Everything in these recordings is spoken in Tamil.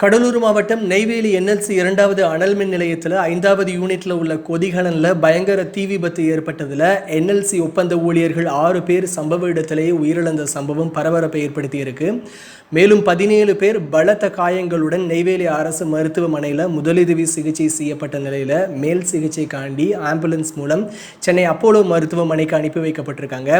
Cuddalore மாவட்டம் நெய்வேலி என்எல்சி இரண்டாவது அனல் மின் நிலையத்தில் ஐந்தாவது யூனிட்ல உள்ள கொதிகலனில் பயங்கர தீ விபத்து ஏற்பட்டதில் என்எல்சி ஒப்பந்த ஊழியர்கள் ஆறு பேர் சம்பவ இடத்திலேயே உயிரிழந்த சம்பவம் பரபரப்பை ஏற்படுத்தியிருக்கு மேலும் பதினேழு பேர் பலத்த காயங்களுடன் நெய்வேலி அரசு மருத்துவமனையில் முதலுதவி சிகிச்சை செய்யப்பட்ட நிலையில் மேல் சிகிச்சைக்காண்டி ஆம்புலன்ஸ் மூலம் சென்னை அப்போலோ மருத்துவமனைக்கு அனுப்பி வைக்கப்பட்டிருக்காங்க.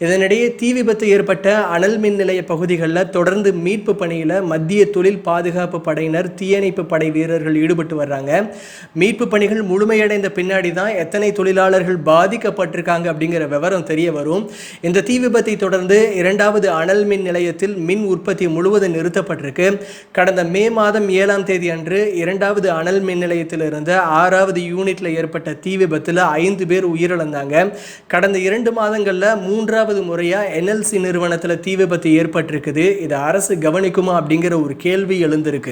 இதனிடையே தீ விபத்து ஏற்பட்ட அனல் மின் நிலைய பகுதிகளில் தொடர்ந்து மீட்பு பணியில் மத்திய தொழில் பாதுகாப்பு படையினர் தீயணைப்பு படை வீரர்கள் ஈடுபட்டு வர்றாங்க. மீட்பு பணிகள் முழுமையடைந்த பின்னாடி தான் எத்தனை தொழிலாளர்கள் பாதிக்கப்பட்டிருக்காங்க அப்படிங்கிற விவரம் தெரிய வரும். இந்த தீ விபத்தை தொடர்ந்து இரண்டாவது அனல் மின் நிலையத்தில் மின் உற்பத்தி முழுவதும் நிறுத்தப்பட்டிருக்கு. கடந்த மே மாதம் ஏழாம் தேதி அன்று இரண்டாவது அனல் மின் நிலையத்தில் இருந்த ஆறாவது யூனிட்ல ஏற்பட்ட தீ விபத்தில் ஐந்து பேர் உயிரிழந்தாங்க. கடந்த இரண்டு மாதங்களில் மூன்றாவது முறையாக என்எல்சி நிறுவனத்தில் தீ விபத்து ஏற்பட்டிருக்குது. இதை அரசு கவனிக்குமா அப்படிங்கிற ஒரு கேள்வி எழுந்திருக்கு.